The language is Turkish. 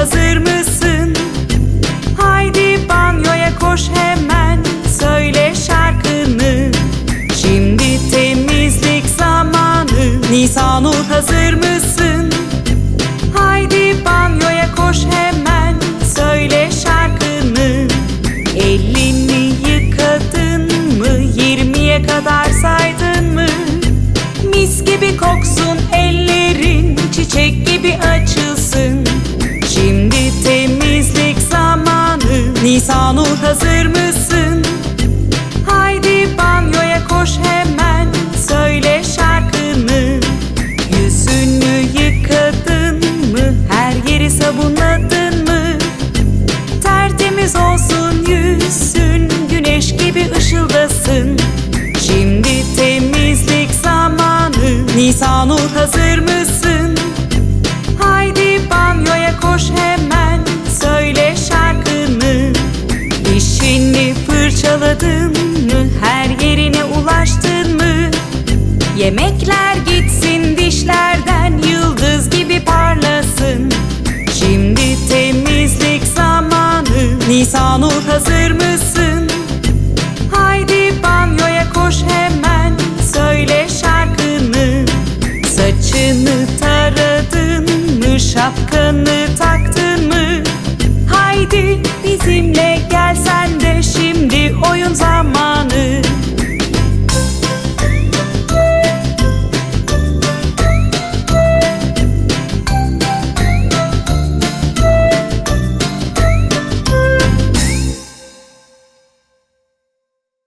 Hazır mısın? Haydi banyoya koş hemen Söyle şarkını Şimdi temizlik zamanı Nisanur hazır mısın? Haydi banyoya koş hemen Söyle şarkını Elini yıkadın mı? Yirmiye kadar saydın mı? Mis gibi koksun Nisanur hazır mısın? Haydi banyoya koş hemen Söyle şarkını Yüzünü yıkadın mı? Her yeri sabunladın mı? Tertemiz olsun yüzün Güneş gibi ışıldasın Şimdi temizlik zamanı Nisanur hazır mısın? Fırçaladın mı? Her yerine ulaştın mı? Yemekler gitsin dişlerden Yıldız gibi parlasın Şimdi temizlik zamanı Nisanur hazır mısın? Haydi banyoya koş hemen Söyle şarkını Saçını taradın mı? Şapkanı taktın